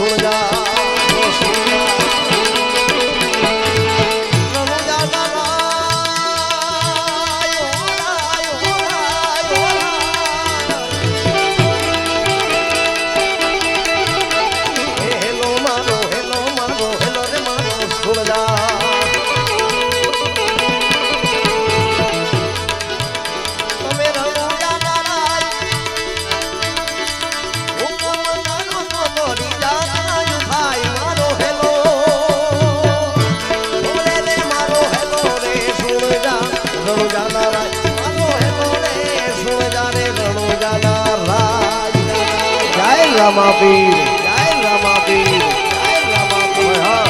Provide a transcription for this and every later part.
છોડ્યા રામાપીર. જય રામાપીર જય રામાપીર. હા.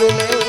দিলে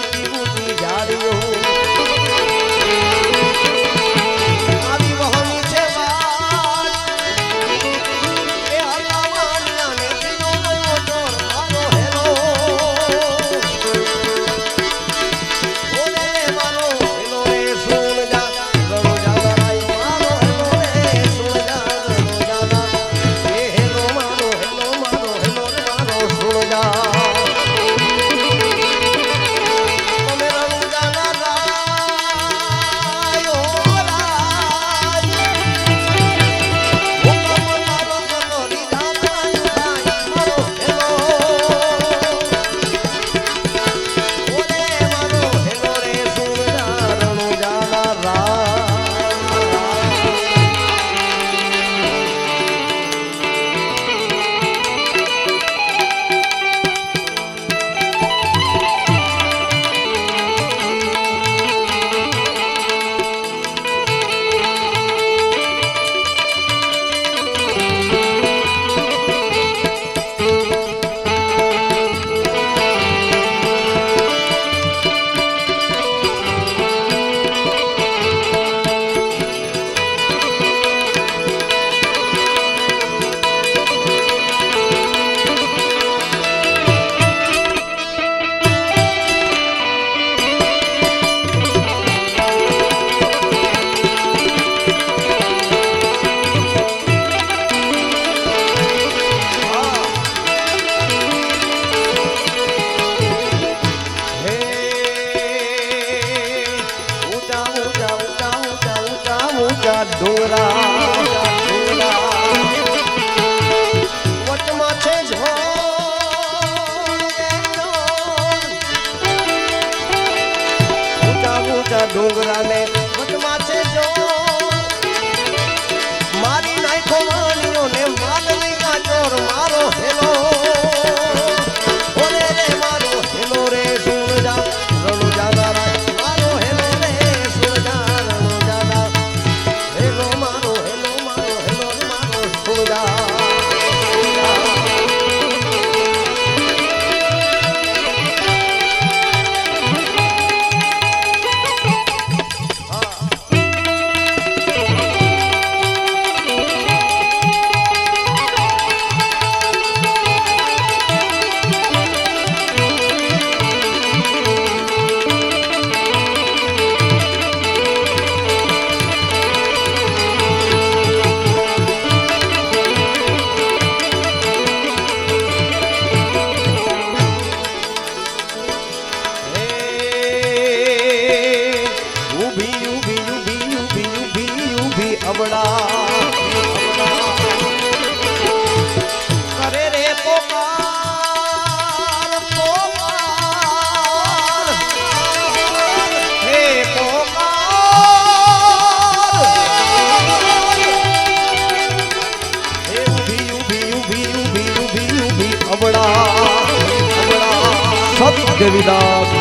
દેવીદાસ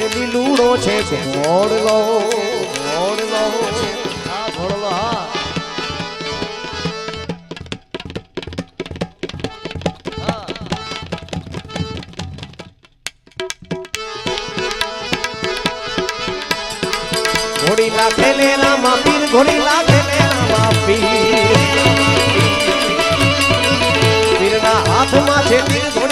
છે લીલુડો છે ઘોડલો હાથમાં છે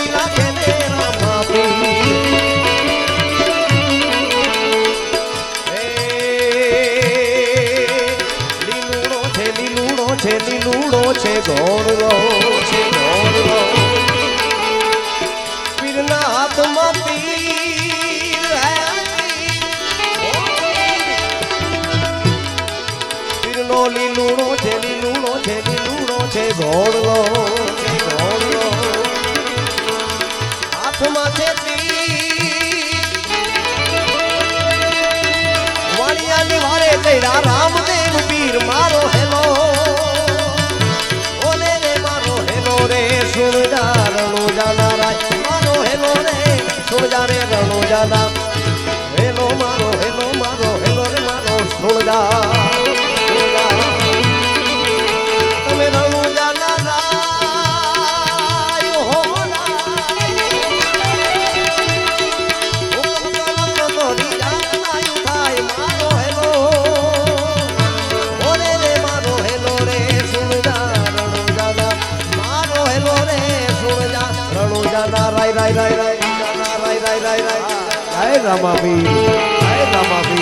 માથે ઘોડલો હાથ માથે વાણિયાની વારે તૈરા રામદેવ પીર મારો હેલો ઓલે રે મારો હેલો રે સુરજા રણો જાના રાજ મારો હેલો રે સુરજા રે રણો જાના હેલો મારો હેલો મારો હેલો રે મારો સુરજા જય રામાબી જય રામાબી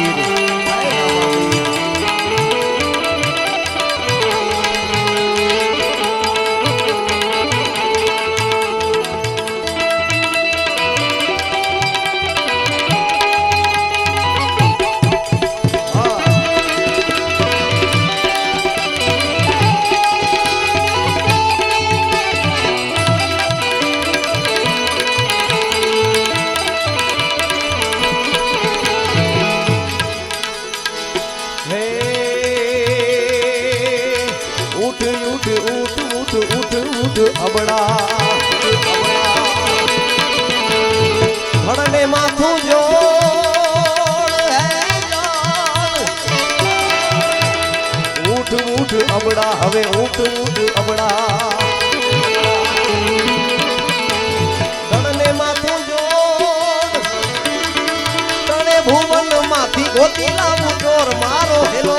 હવે ઊંટ ઊંટ અબડા તણને માથે જોડ તણે ભુવનમાંથી ગોતી લાવું ચોર મારો હેલો.